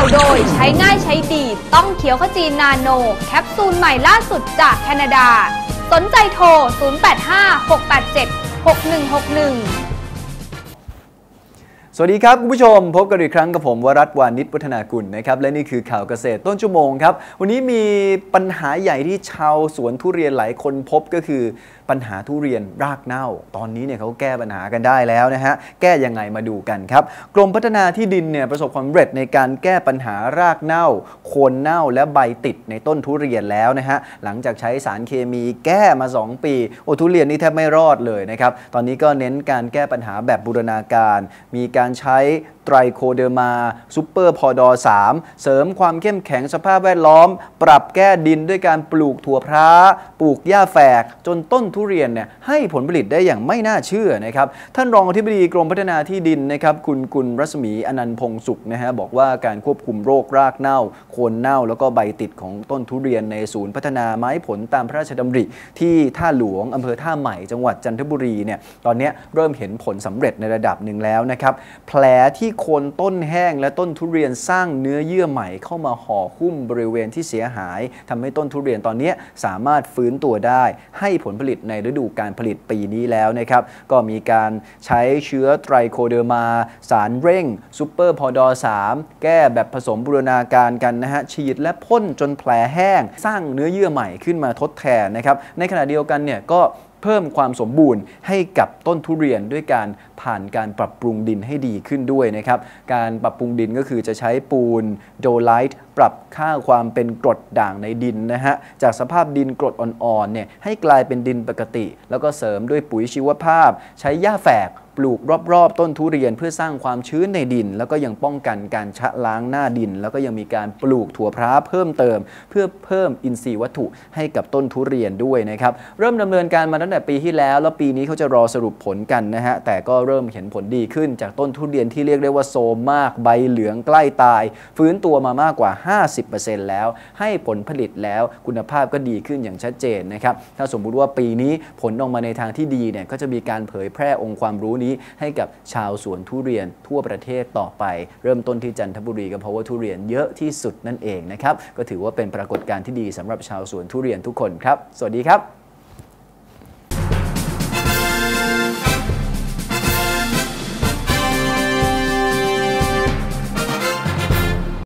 าวโดยใช้ง่ายใช้ดี ต้องเขียวขจีนาโน แคปซูลใหม่ล่าสุดจากแคนาดา สนใจโทร 0856876161 สวัสดีครับ คุณผู้ชม พบกันอีกครั้งกับผม วรัตวานิชวัฒนากุลนะครับ และนี่คือข่าวเกษตรต้นชั่วโมงครับ วันนี้มีปัญหาใหญ่ที่ชาวสวนทุเรียนหลายคนพบก็คือปัญหาทุเรียนรากเน่า ตอนนี้เนี่ยเขาแก้ปัญหากันได้แล้วนะฮะ แก้ยังไงมาดูกันครับ กรมพัฒนาที่ดินเนี่ยประสบความสำเร็จในการแก้ปัญหารากเน่า โคนเน่าและใบติดในต้นทุเรียนแล้วนะฮะ หลังจากใช้สารเคมีแก้มา 2 ปี โอทุเรียนนี่แทบไม่รอดเลยนะครับ ตอนนี้ก็เน้นการแก้ปัญหาแบบบูรณาการ มีการใช้ไตรโคเดอร์มาซูเปอร์พอดอ3เสริมความเข้มแข็งสภาพแวดล้อม ปรับแก้ดินด้วยการปลูกถั่วพร้าปลูกหญ้าแฝก จนต้นทุเรียนเนี่ยให้ผลผลิตได้อย่างไม่น่าเชื่อนะครับ ท่านรองอธิบดีกรมพัฒนาที่ดินนะครับ คุณกุลรัศมีอนันต์พงสุขนะฮะบอกว่าการควบคุมโรครากเน่า โคนเน่า แล้วก็ใบติดของต้นทุเรียนในศูนย์พัฒนาไม้ผลตามพระราชดำริ ที่ท่าหลวงอำเภอท่าใหม่จังหวัดจันทบุรีเนี่ยตอนนี้เริ่มเห็นผลสำเร็จในระดับหนึ่งแล้วนะครับแผลที่โคนต้นแห้งและต้นทุเรียนสร้างเนื้อเยื่อใหม่เข้ามาห่อหุ้มบริเวณที่เสียหายทำให้ต้นทุเรียนตอนนี้สามารถฟื้นตัวได้ ให้ผลผลิตในฤดูการผลิตปีนี้แล้วนะครับก็มีการใช้เชื้อไตรโคเดอร์มา สารเร่งซูเปอร์พอดอ3แก้แบบผสมบูรณาการกันนะฮะฉีดและพ่นจนแผลแห้ง สร้างเนื้อเยื่อใหม่ขึ้นมาทดแทนนะครับในขณะเดียวกันเนี่ยก็ เพิ่มความสมบูรณ์ให้กับต้นทุเรียนด้วยการผ่านการปรับปรุงดินให้ดีขึ้นด้วยนะครับ การปรับปรุงดินก็คือจะใช้ปูนโดไลท์ปรับค่าความเป็นกรดด่างในดินนะฮะ จากสภาพดินกรดอ่อนๆเนี่ยให้กลายเป็นดินปกติ แล้วก็เสริมด้วยปุ๋ยชีวภาพ ใช้หญ้าแฝก ลูกรอบๆ ต้นทุเรียนเพื่อสร้างความชื้นในดิน แล้วก็ยังป้องกันการชะล้างหน้าดิน แล้วก็ยังมีการปลูกถั่วพร้าเพิ่มเติม เพื่อเพิ่มอินทรีย์วัตถุให้กับต้นทุเรียนด้วยนะครับเริ่มดำเนินการมาตั้งแต่ปีที่แล้ว แล้วปีนี้เขาจะรอสรุปผลกันนะฮะแต่ก็เริ่มเห็นผลดีขึ้นจากต้นทุเรียนที่เรียกได้ว่าโซมมากใบเหลืองใกล้ตาย ฟื้นตัวมามากกว่า 50%แล้ว ให้ผลผลิตแล้วคุณภาพก็ดีขึ้นอย่างชัดเจนนะครับถ้าสมมุติว่าปีนี้ผลออกมาในทางที่ดีเนี่ยก็จะมีการเผยแพร่องค์ความรู้นี้ให้กับชาวสวนทุเรียนทั่วประเทศต่อไป เริ่มต้นที่จันทบุรีก็เพราะว่าทุเรียนเยอะที่สุดนั่นเองนะครับก็ถือว่าเป็นปรากฏการณ์ที่ดีสำหรับชาวสวนทุเรียนทุกคนครับ สวัสดีครับ